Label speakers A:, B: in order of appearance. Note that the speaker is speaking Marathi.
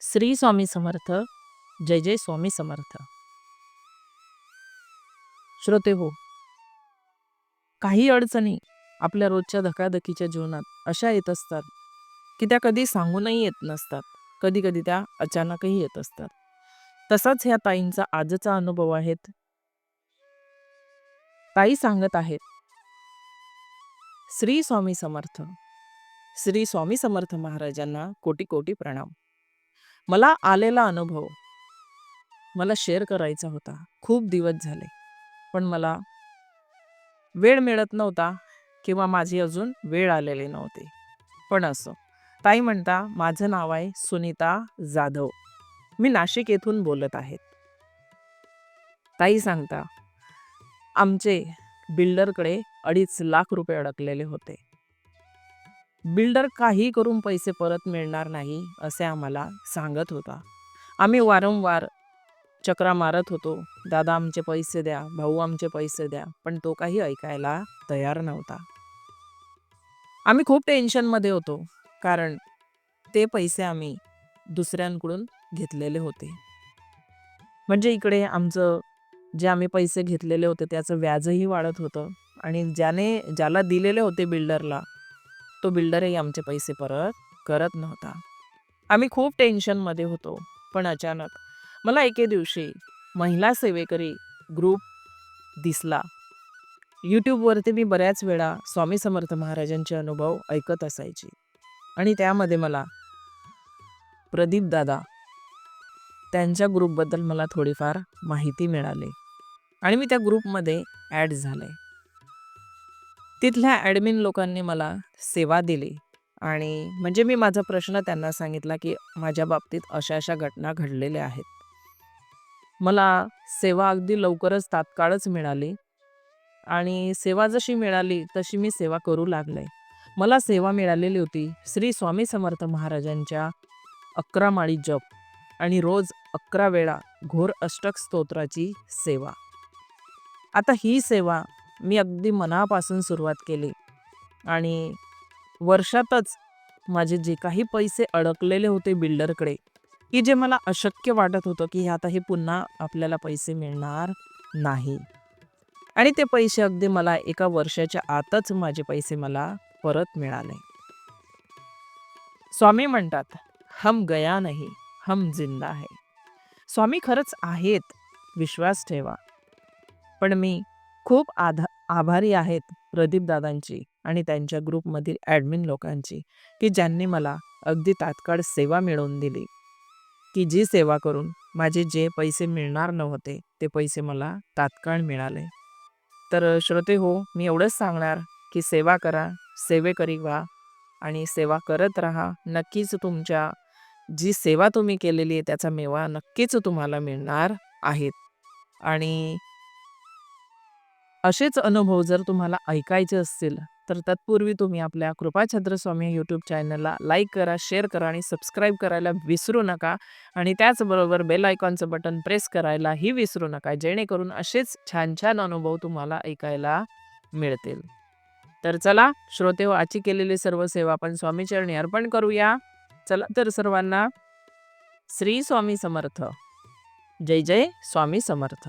A: श्री स्वामी समर्थ जय जय स्वामी समर्थ. श्रोते हो काही अडचणी आपल्या रोजच्या धकाधकीच्या जीवनात अशा येत असतात की त्या कधी सांगूनही येत नसतात. कधी कधी त्या अचानकही येत असतात. तसाच ह्या ताईंचा आजचा अनुभव आहेत. ताई सांगत आहेत. श्री स्वामी समर्थ श्री स्वामी समर्थ महाराजांना कोटी कोटी प्रणाम. मला आलेला अनुभव मला शेअर करायचा होता. खूप दिवस झाले. पण मला वेळ मिळत नव्हता किंवा माझी अजून वेळ आलेली नव्हती. पण असं. ताई म्हणता माझं नाव आहे सुनीता जाधव. मी नाशिक येथून बोलत आहेत ताई सांगता आमचे बिल्डरकडे अडीच लाख रुपये अडकलेले होते. बिल्डर काही करून पैसे परत मिळणार नाही असे आम्हाला सांगत होता. आम्ही वारंवार चक्रा मारत होतो दादा आमचे पैसे द्या भाऊ आमचे पैसे द्या. पण तो काही ऐकायला तयार नव्हता. आम्ही खूप टेन्शनमध्ये होतो कारण ते पैसे आम्ही दुसऱ्यांकडून घेतलेले होते. म्हणजे इकडे आमचं जे आम्ही पैसे घेतलेले होते त्याचं व्याजही वाढत होतं आणि ज्याने ज्याला दिलेले होते बिल्डरला तो बिल्डरही आमचे पैसे परत करत नव्हता. आम्ही खूप टेन्शनमध्ये होतो पण अचानक मला एके दिवशी महिला सेवेकरी ग्रुप दिसला. यूट्यूबवरती मी बऱ्याच वेळा स्वामी समर्थ महाराजांचे अनुभव ऐकत असायचे आणि त्यामध्ये मला प्रदीप दादा त्यांच्या ग्रुपबद्दल मला थोडीफार माहिती मिळाली आणि मी त्या ग्रुपमध्ये ॲड झाले. तिथल्या ॲडमिन लोकांनी मला सेवा दिली आणि म्हणजे मी माझा प्रश्न त्यांना सांगितला की माझ्या बाबतीत अशा अशा घटना घडलेल्या आहेत. मला सेवा अगदी लवकरच तात्काळच मिळाली आणि सेवा जशी मिळाली तशी मी सेवा करू लागले. मला सेवा मिळालेली होती श्री स्वामी समर्थ महाराजांच्या अकरा माळी जप आणि रोज अकरा वेळा घोर अष्टक स्तोत्राची सेवा. आता ही सेवा मी अगदी मनापासून सुरुवात केली. आणि वर्षातच माझे जे काही पैसे अडकलेले होते बिल्डरकडे की जे मला अशक्य वाटत होतं की आता हे पुन्हा आपल्याला पैसे मिळणार नाही. आणि ते पैसे अगदी मला एका वर्षाच्या आतच माझे पैसे मला परत मिळाले. स्वामी म्हणतात हम गया नाही हम जिंदा है. स्वामी खरंच आहेत विश्वास ठेवा. पण मी खूप आधा आभारी आहेत प्रदीप दादांची आणि त्यांच्या ग्रुपमधील ॲडमिन लोकांची की ज्यांनी मला अगदी तात्काळ सेवा मिळवून दिली. की जी सेवा करून माझे जे पैसे मिळणार नव्हते ते पैसे मला तात्काळ मिळाले. तर श्रोते हो मी एवढंच सांगणार की सेवा करा सेवेकरी व्हा आणि सेवा करत राहा. नक्कीच तुमच्या जी सेवा तुम्ही केलेली आहे त्याचा मेवा नक्कीच तुम्हाला मिळणार आहेत आणि असेच अनुभव जर तुम्हाला ऐकायचे असतील तर तत्पूर्वी तुम्ही आपल्या कृपाछत्र स्वामी यूट्यूब चॅनलला लाईक करा शेअर करा आणि सबस्क्राईब करायला विसरू नका. आणि त्याचबरोबर बेल आयकॉनचं बटन प्रेस करायलाही विसरू नका जेणेकरून असेच छान छान अनुभव तुम्हाला ऐकायला मिळतील. तर चला श्रोते हो आची केलेली सर्व सेवा आपण स्वामीचरणी अर्पण करूया. चला तर सर्वांना श्री स्वामी समर्थ. जय जय स्वामी समर्थ.